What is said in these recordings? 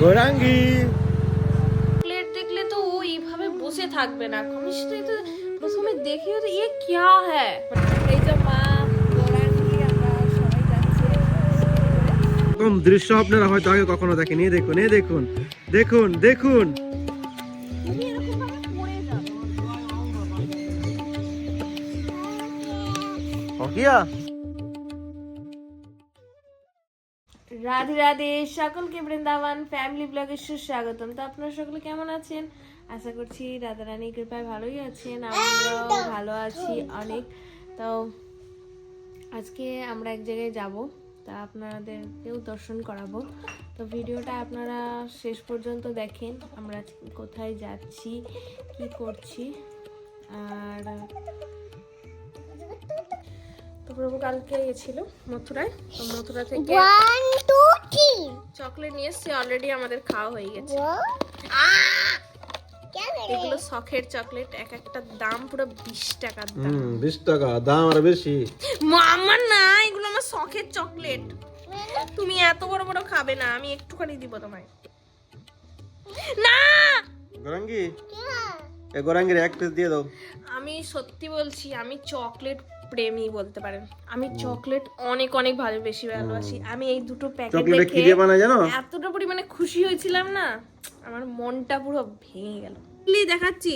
Gaurangi. Plate দেখলে তো ও এইভাবে বসে থাকবে না। আমি সেটাই তো প্রথমে দেখি তো ইয়ে কিয়া হ্যায়? এই যে মা এরকম দৃশ্য আপনারা হয়তো আগে কখনো দেখেনি। দেখুন এই দেখুন দেখুন দেখুন। তুমি রাধে রাধে, সকলকে বৃন্দাবন ফ্যামিলি ব্লগে সুস্বাগতম। তো আপনারা সকলে কেমন আছেন? আশা করছি রাধা রানী কৃপায় ভালোই আছেন, আমরাও ভালো আছি অনেক। তো আজকে আমরা এক জায়গায় যাব, তা আপনাদেরকেও দর্শন করাবো। তো ভিডিওটা আপনারা শেষ পর্যন্ত দেখেন, আমরা কোথায় যাচ্ছি, কি করছি। আর প্রভু কালকে গেছিল মথুরায়। মথুরা থেকে চকলেট নিয়ে এসছে অলরেডি আমাদের খাওয়া হয়ে গেছে। এগুলো শখের চকলেট এক একটা দাম পুরো বিশ টাকা দাম। বিশ টাকা দাম আর বেশি। আমার না এগুলো আমার শখের চকলেট। তুমি এত বড় বড় খাবে না আমি একটুখানি দিব তোমায়। না! গোরাঙ্গি? এ গোরাঙ্গির এক পিস দিয়ে দাও। আমি সত্যি বলছি আমি চকলেট প্রেমী বলতে পারেন। আমি চকলেট অনেক অনেক ভালো বেশি ভালোবাসি আমি এই দুটো প্যাকেট দেখে এতটা পরিমাণে খুশি হয়েছিলাম না আমার মনটা পুরো ভেঙে গেল। দেখাচ্ছি।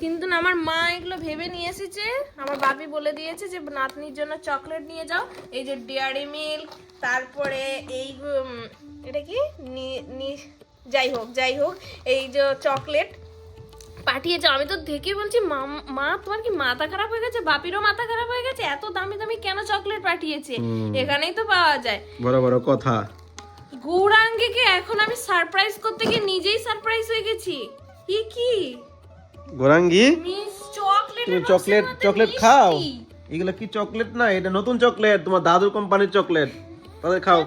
কিন্তু না আমার মা এগুলো ভেবে নিয়ে এসেছে। আমার বাপি বলে দিয়েছে যে নাতনির জন্য চকলেট নিয়ে যাও। এই যে ডেয়ারি মিল্ক তারপরে এই এটা কি? যাই হোক যাই হোক এই যে চকলেট পাঠিয়েছে আমি তো দেখে বলছি মা তোমার কি মাথা খারাপ হয়ে গেছে? বাপিরও মাথা খারাপ হয়ে গেছে? এত দামি দামি কেন চকলেট পাঠিয়েছে? এখানেই তো পাওয়া যায়। বড় বড় কথা। গৌরাঙ্গীকে এখন আমি সারপ্রাইজ করতে গিয়ে নিজেই সারপ্রাইজ হয়ে গেছি। ই কি? গৌরাঙ্গী? তুমি চকলেট চকলেট খাও? এগুলো কি চকলেট না এটা নতুন চকলেট তোমার দাদুর কোম্পানির চকলেট তাদের খাও।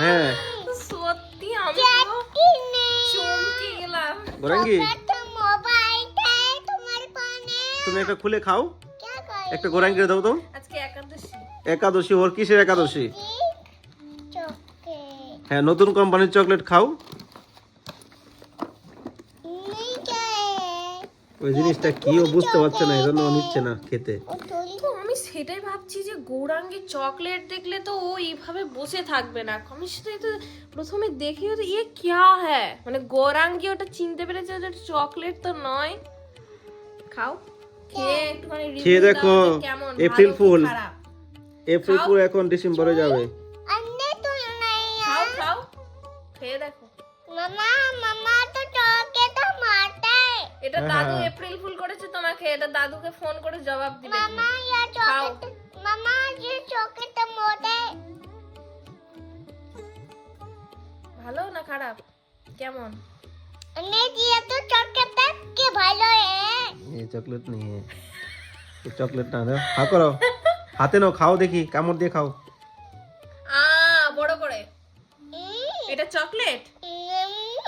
হ্যাঁ। সত্যি আমি চমকে তুমি একটা খুলে খাও। একটা গোরাং করে দাও তো। একাদশী। ওর কিসের একাদশী? হ্যাঁ নতুন কোম্পানির চকলেট খাও। ওই জিনিসটা কি ও বুঝতে পারছে না এজন্য ও নিচ্ছে না খেতে। আমি সেটাই ভাবছি যে গৌরাঙ্গে চকলেট দেখলে তো ও এইভাবে বসে থাকবে না। আমি সেটাই তো প্রথমে দেখি তো ইয়ে কিয়া হ্যাঁ মানে গৌরাঙ্গে ওটা চিনতে পেরেছে ওটা চকলেট তো নয়। খাও। খেয়ে দেখো এপ্রিল ফুল এপ্রিল ফুল এখন ডিসেম্বরে যাবে। তোমাকে দাদুকে ফোন করে জবাব মামা মামা মোটে। ভালো না খারাপ? কেমন? तक के भालो है এই চকলেট নিয়ে এই চকলেট না দাও হা করো হাতে নাও খাও দেখি কামড় দিয়ে খাও আ বড় করে এটা চকলেট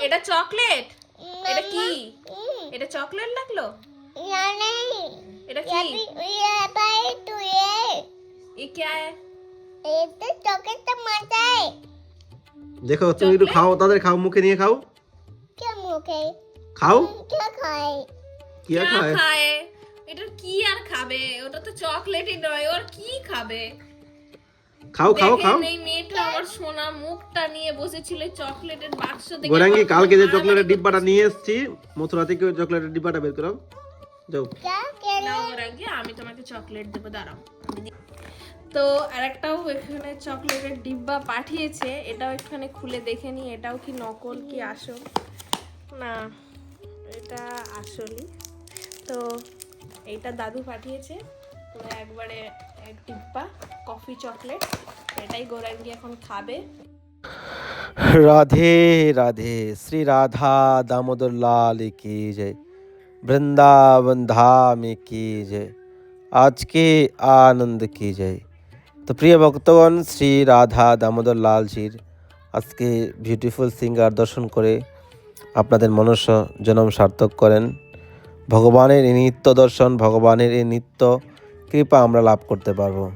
এটা চকলেট এটা কি এটা চকলেট লাগলো या नहीं এটা ये কি भी ये भाई तू ये ये क्या है ये तो चौके तो मारता है দেখো তুমি একটু খাও তাদের খাও মুখে নিয়ে খাও क्या मुखे খাও? কিয়া খায় খায় এটা কি আর খাবে? ওটা তো চকলেটই নয় ওর কি খাবে? খাও খাও খাও। এই মেয়েটা আমার সোনা মুখটা নিয়ে বসেছিল চকলেটের বাক্স থেকে। গোরাঙ্গি কালকে যে চকলেটের ডিব্বাটা নিয়ে এসেছি মথুরা থেকে ওই চকলেটের ডিব্বাটা বের করো যাও। নাও গোরাঙ্গি আমি তোমাকে চকলেট দেব দাঁড়াও। তো আর একটাও এখানে চকলেটের ডিব্বা পাঠিয়েছে এটাও এখানে খুলে দেখে নি এটাও কি নকল কি আসল? না। এটা আসলই তো এইটা দাদু পাঠিয়েছে। পুরো একবারে এক ডিব্বা কফি, চকলেট, এটাই গোরাঙ্গি এখন খাবে। রাধে রাধে, শ্রী রাধা দামোদর লাল কি জয়। বৃন্দাবন ধাম কি জয়। আজকে আনন্দ কি জয়। তো প্রিয় ভক্তগণ, শ্রী রাধা দামোদর লালজির আজকে বিউটিফুল সিঙ্গার দর্শন করে আপনাদের মনুষ্য জনম সার্থক করেন। ভগবানের এই নিত্য দর্শন, ভগবানের এই নিত্য কৃপা আমরা লাভ করতে পারব।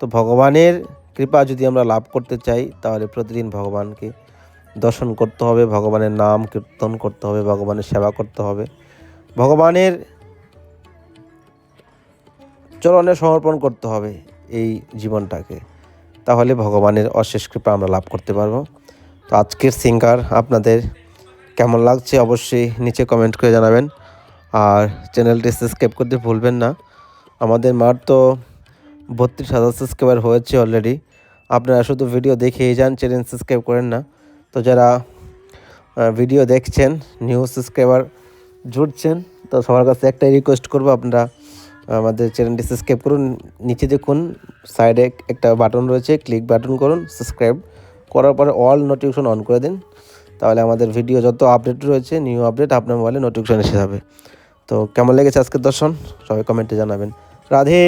তো ভগবানের কৃপা যদি আমরা লাভ করতে চাই, তাহলে প্রতিদিন ভগবানকে দর্শন করতে হবে, ভগবানের নাম কীর্তন করতে হবে, ভগবানের সেবা করতে হবে। ভগবানের চরণে সমর্পণ করতে হবে এই জীবনটাকে। তাহলে ভগবানের অশেষ কৃপা আমরা লাভ করতে পারব। তো আজকের সিঙ্গার আপনাদের কেমন লাগছে অবশ্যই নিচে কমেন্ট করে জানাবেন। আর চ্যানেলটি সাবস্ক্রাইব করতে ভুলবেন না। আমাদের মার তো বত্রিশ হাজার সাবস্ক্রাইবার হয়েছে অলরেডি আপনারা শুধু ভিডিও দেখেই যান চ্যানেল সাবস্ক্রাইব করেন না। তো যারা ভিডিও দেখছেন নিউ সাবস্ক্রাইবার জুড়ছেন, তো সবার কাছে একটাই রিকোয়েস্ট করব, আপনারা আমাদের চ্যানেলটি সাবস্ক্রাইব করুন। নিচে দেখুন সাইডে একটা বাটন রয়েছে ক্লিক বাটন করুন সাবস্ক্রাইব করার পরে অল নোটিফিকেশন অন করে দিন। তাহলে আমাদের ভিডিও যত আপডেট রয়েছে নিউ আপডেট আপনার মোবাইলে নোটিফিকেশন এসে যাবে তো কেমন লেগেছে আজকের দর্শন সবাই কমেন্টে জানাবেন রাধে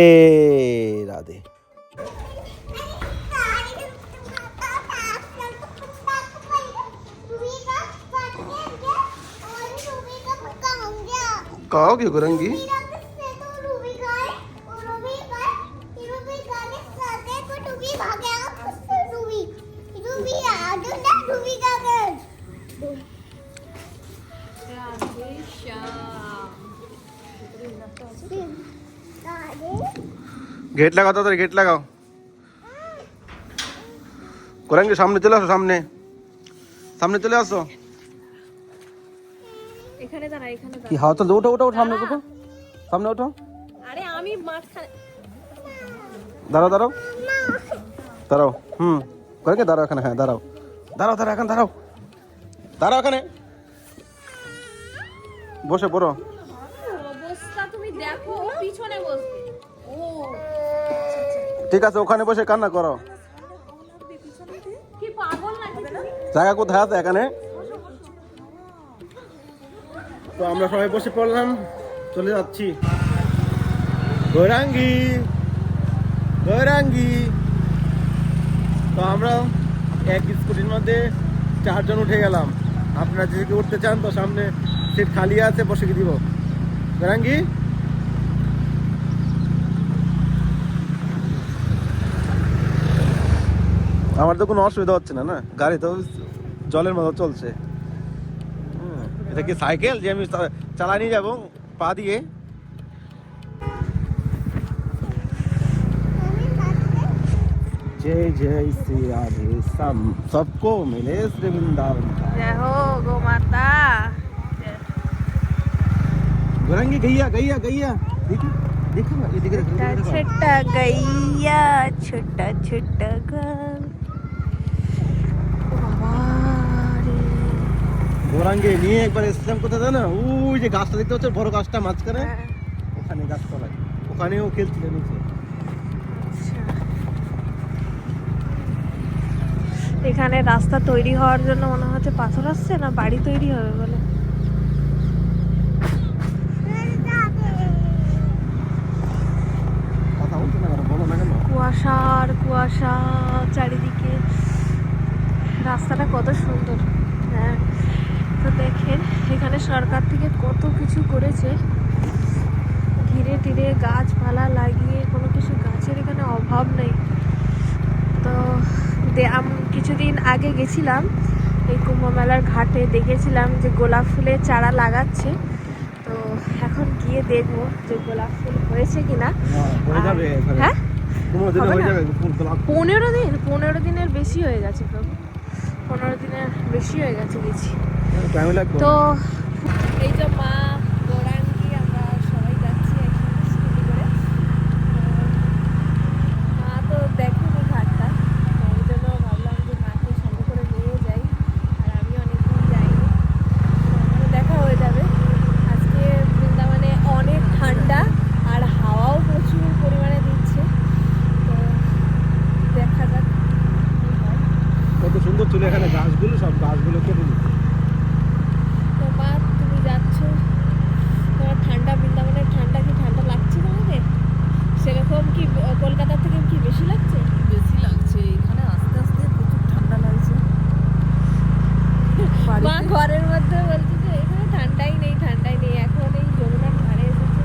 রাধে कहो क्यों গেট লাগাও তাদের গেট লাগাও। কোরাঙ্গি সামনে চলে আসো সামনে। সামনে চলে আসো। এখানে কি হাওয়া তো ওঠো ওঠো সামনে ওঠো। সামনে ওঠো। আরে আমি দাঁড়াও দাঁড়াও। দাঁড়াও হুম। কোরাঙ্গি দাঁড়াও এখানে হ্যাঁ দাঁড়াও। দাঁড়াও দাঁড়াও এখানে দাঁড়াও। দাঁড়াও এখানে। বসে পড়ো ঠিক আছে ওখানে বসে কান্না করো। কি পাগল নাকি তুমি? জায়গা কোথায় আছে এখানে? তো আমরা সবাই বসে পড়লাম চলে যাচ্ছি। গৈরাঙ্গি গৈরাঙ্গি। তো আমরা এক স্কুটির মধ্যে চারজন উঠে গেলাম। আপনারা যদি উঠতে চান তো সামনে সিট খালি আছে বসে কি দিব? গৈরাঙ্গি? আমার তো কোনো অসুবিধা হচ্ছে না না গাড়ি তো জলের মতো চলছে হুম, এটা কি সাইকেল যে আমি চা- চালা নিয়ে যাবো পা দিয়ে जय जय श्री राधे सम सबको मिले श्री वृंदावन का जय हो गो माता गुरंगी गैया गैया गैया देखी देखो ना, ये दिख रहा है, दिख रहा है, छोटा गैया छोटा छोटा घर গোরাঙ্গে নিয়ে একবার এসেছিলাম কোথায় না ওই যে গাছটা দেখতে হচ্ছে বড় গাছটা মাঝখানে? ওখানে গাছ গাছতলায় ওখানেও খেলছিল নিচে। এখানে রাস্তা তৈরি হওয়ার জন্য মনে হচ্ছে পাথর আসছে না বাড়ি তৈরি হবে বলে? কথা বলছো না কেন? বলো না কুয়াশা কুয়াশা চারিদিকে। রাস্তাটা কত সুন্দর। হ্যাঁ। তো দেখেন এখানে সরকার থেকে কত কিছু করেছে। ধীরে ধীরে গাছপালা লাগিয়ে কোনো কিছু গাছের এখানে অভাব নেই। তো দে- আম- কিছুদিন আগে গেছিলাম এই কুম্ভ মেলার ঘাটে দেখেছিলাম যে গোলাপ ফুলের চারা লাগাচ্ছে। তো এখন গিয়ে দেখব যে গোলাপ ফুল হয়েছে কিনা। হ্যাঁ, হয়ে পনেরো দিনে পনেরো দিন পনেরো দিনের বেশি হয়ে গেছে প্রভু পনেরো দিনের বেশি হয়ে গেছে গেছি। তো এই যে মা ঘরের মধ্যে বলছি যে এখানে ঠান্ডাই নেই ঠান্ডাই নেই। এখন এই যমুনার ধারে এসেছে।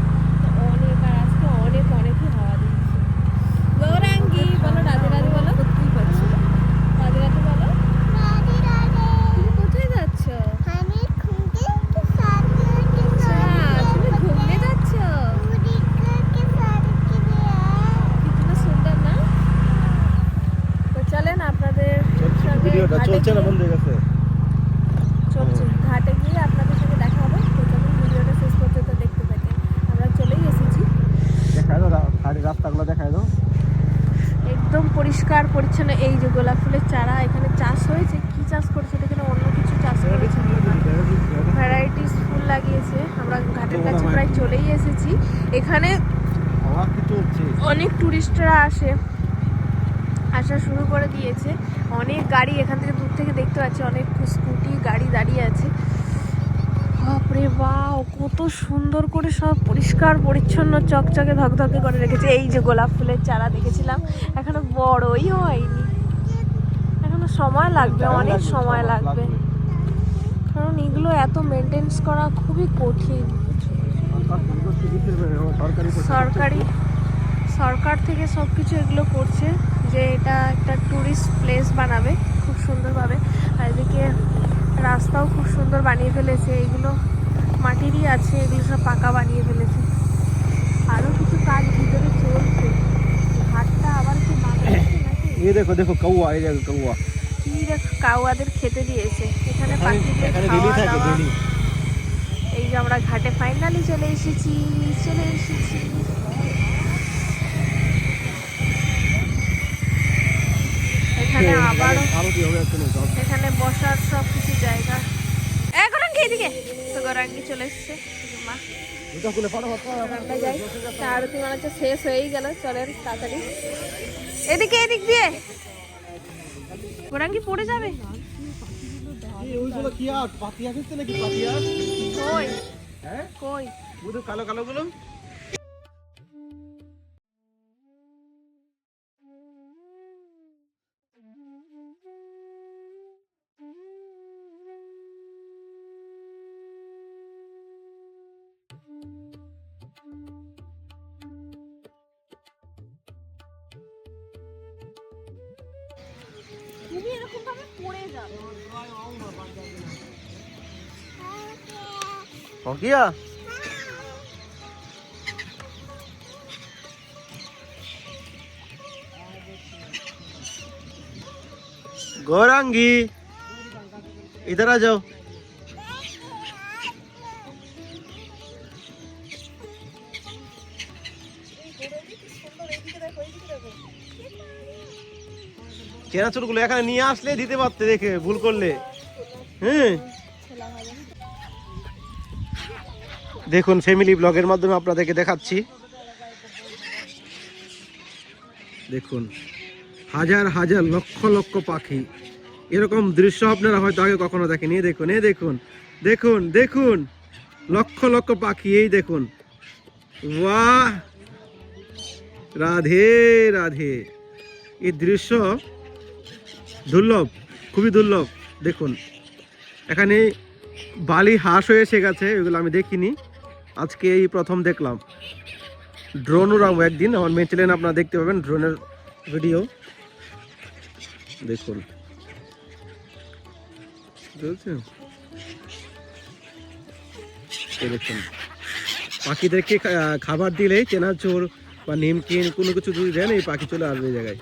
অনেক আর আজকে অনেক অনেকই হাওয়া দিচ্ছে। বলো রাধে রাধে বলো। করতেই পারছ রাধে বলো। কোথায় যাচ্ছ? আচ্ছা, আপনাদের ভিডিওটা চলছে না বন্ধুদের কাছে চলছে। ঘাটে গিয়ে আপনাদের সঙ্গে দেখা হবে। ভিডিওটা শেষ পর্যন্ত দেখতে থাকেন। আমরা চলেই এসেছি। দেখায় দাও গাড়ির রাস্তাগুলো দেখায় দাও। একদম পরিষ্কার পরিচ্ছন্ন। এই যে গোলাপ ফুলের চারা এখানে চাষ হয়েছে। কি চাষ করছে এখানে অন্য কিছু চাষ করেছে ভ্যারাইটিস ফুল লাগিয়েছে। আমরা ঘাটের কাছে প্রায় চলেই এসেছি। এখানে অনেক টুরিস্টরা আসে। আসা শুরু করে দিয়েছে। অনেক গাড়ি এখান থেকে দূর থেকে দেখতে পাচ্ছি অনেক স্কুটি গাড়ি দাঁড়িয়ে আছে। বাপরে বাও কত সুন্দর করে সব পরিষ্কার পরিচ্ছন্ন চকচকে ধকধকে করে রেখেছে। এই যে গোলাপ ফুলের চারা দেখেছিলাম এখনও বড়ই হয়নি। এখনও সময় লাগবে অনেক সময় লাগবে। কারণ এগুলো এত মেনটেন্স করা খুবই কঠিন। সরকারি সরকারি সরকার থেকে সব কিছু এগুলো করছে। যে এটা একটা ট্যুরিস্ট প্লেস বানাবে খুব সুন্দরভাবে। আর এদিকে রাস্তাও খুব সুন্দর বানিয়ে ফেলেছে এগুলো মাটিরই আছে এগুলো সব পাকা বানিয়ে ফেলেছে। আরও কিছু কাজ ভিতরে চলছে। ঘাটটা আবার কি এই দেখো দেখো কাউয়া এই দেখো কাউয়া। কি দেখো কাউয়াদের খেতে দিয়েছে। এখানে পাখি এই যে আমরা ঘাটে ফাইনালি চলে এসেছি চলে এসেছি। এখানে আবারও কি হবে এখানে বসার সব কিছু জায়গা। এ গরাঙ্গি এদিকে। তো গরাঙ্গি চলে এসছে। মা। আমরা যাই। আরতি মনে হচ্ছে শেষ হয়েই গেল। চলেন তাড়াতাড়ি। এদিকে এদিক দিয়ে। গোরাঙ্গি পড়ে যাবে? কি কই? হ্যাঁ? কই? কালো কালো গুলো। हो गया गौरांगी इधर आ जाओ চেনাচুরগুলো এখানে নিয়ে আসলে দিতে পারতে দেখে ভুল করলে হ্যাঁ দেখুন ফ্যামিলি ব্লগের মাধ্যমে আপনাদেরকে দেখাচ্ছি। দেখুন, হাজার হাজার লক্ষ লক্ষ পাখি। এরকম দৃশ্য আপনারা হয়তো আগে কখনো দেখেনি। এই দেখুন এই দেখুন দেখুন দেখুন, লক্ষ লক্ষ পাখি, এই দেখুন। বাহ রাধে রাধে। এই দৃশ্য দুর্লভ, খুবই দুর্লভ। দেখুন, এখানে বালি হাঁস হয়ে এসে গেছে, এগুলো আমি দেখিনি। আজকে এই প্রথম দেখলাম। ড্রোন উড়াবো একদিন, আমার মেয়ে চ্যানেলে আপনারা দেখতে পাবেন ড্রোনের ভিডিও দেখুন। দেখুন। পাখিদেরকে খাবার দিলেই চেনাচোর বা নিমকিন কোনো কিছু যদি দেন, এই পাখি চলে আসবে জায়গায়।